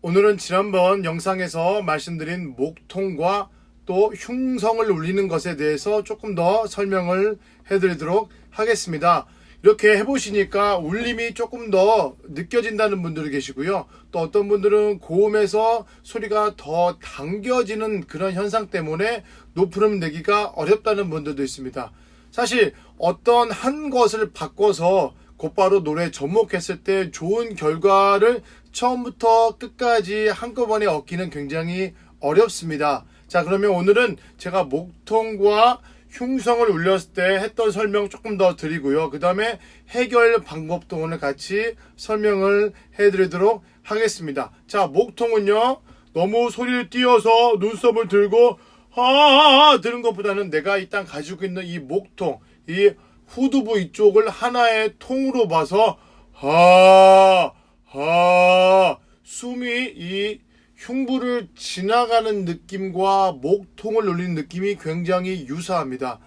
오늘은 지난번 영상에서 말씀드린 목통과 또 흉성을 울리는 것에 대해서 조금 더 설명을 해드리도록 하겠습니다. 이렇게 해보시니까 울림이 조금 더 느껴진다는 분들이 계시고요. 또 어떤 분들은 고음에서 소리가 더 당겨지는 그런 현상 때문에 높은 음 내기가 어렵다는 분들도 있습니다. 사실 어떤 한 것을 바꿔서 곧바로 노래 접목했을 때 좋은 결과를 처음부터 끝까지 한꺼번에 얻기는 굉장히 어렵습니다. 자, 그러면 오늘은 제가 목통과 흉성을 울렸을 때 했던 설명 조금 더 드리고요. 그 다음에 해결 방법도 오늘 같이 설명을 해드리도록 하겠습니다. 자, 목통은요, 너무 소리를 띄어서 눈썹을 들고, 하, 들은 것보다는 내가 일단 가지고 있는 이 목통, 이 후두부 이쪽을 하나의 통으로 봐서, 하, 하, 숨이 이 흉부를 지나가는 느낌과 목통을 울리는 느낌이 굉장히 유사합니다.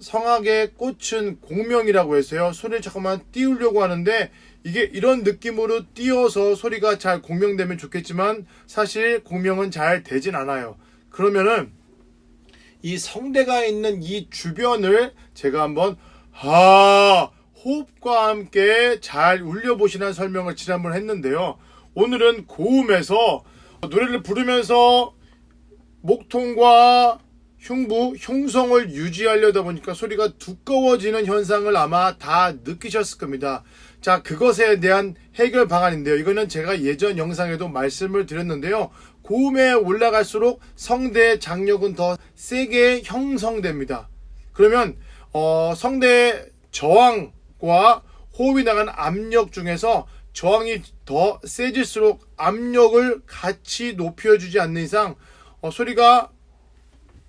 성악의 꽃은 공명이라고 해서요. 소리를 잠깐만 띄우려고 하는데 이게 이런 느낌으로 띄어서 소리가 잘 공명되면 좋겠지만 사실 공명은 잘 되진 않아요. 그러면은 이 성대가 있는 이 주변을 제가 한번 하 호흡과 함께 잘 울려보시는 설명을 지난번 했는데요. 오늘은 고음에서 노래를 부르면서 목통과 흉부, 흉성을 유지하려다 보니까 소리가 두꺼워지는 현상을 아마 다 느끼셨을 겁니다. 자, 그것에 대한 해결 방안인데요. 이거는 제가 예전 영상에도 말씀을 드렸는데요. 고음에 올라갈수록 성대의 장력은 더 세게 형성됩니다. 그러면 어, 성대 저항과 호흡이 나간 압력 중에서 저항이 더 세질수록 압력을 같이 높여주지 않는 이상 어, 소리가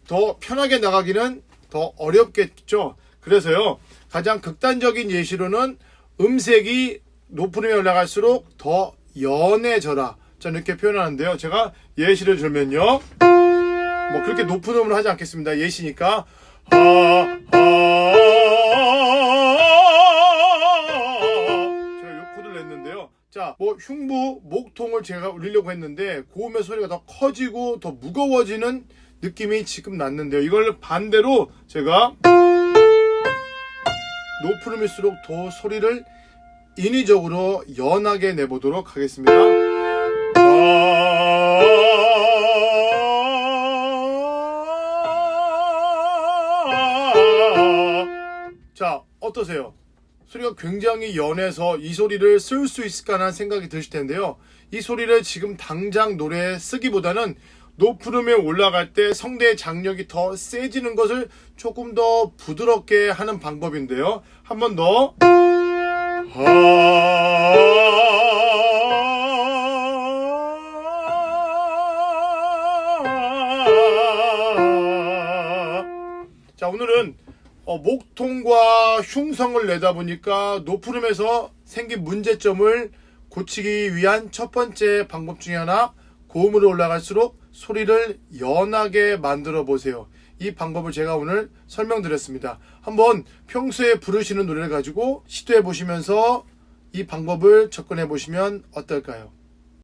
더 편하게 나가기는 더 어렵겠죠. 그래서요, 가장 극단적인 예시로는 음색이 높은 음에 올라갈수록 더 연해져라. 저는 이렇게 표현하는데요. 제가 예시를 들면요. 뭐 그렇게 높은 음으로 하지 않겠습니다. 예시니까. 제가 요 코드를 냈는데요. 자, 뭐 흉부, 목통을 제가 울리려고 했는데 고음의 소리가 더 커지고 더 무거워지는 느낌이 지금 났는데요. 이걸 반대로 제가 높은 음일수록 더 소리를 인위적으로 연하게 내보도록 하겠습니다. 어떠세요? 소리가 굉장히 연해서 이 소리를 쓸 수 있을까 하는 생각이 드실 텐데요. 이 소리를 지금 당장 노래에 쓰기보다는 높은 음에 올라갈 때 성대의 장력이 더 세지는 것을 조금 더 부드럽게 하는 방법인데요. 한 번 더. 자, 오늘은 어, 목통과 흉성을 내다 보니까 음에서 생긴 문제점을 고치기 위한 첫 번째 방법 중에 하나 고음으로 올라갈수록 소리를 연하게 만들어 보세요. 이 방법을 제가 오늘 설명드렸습니다. 한번 평소에 부르시는 노래를 가지고 시도해 보시면서 이 방법을 접근해 보시면 어떨까요?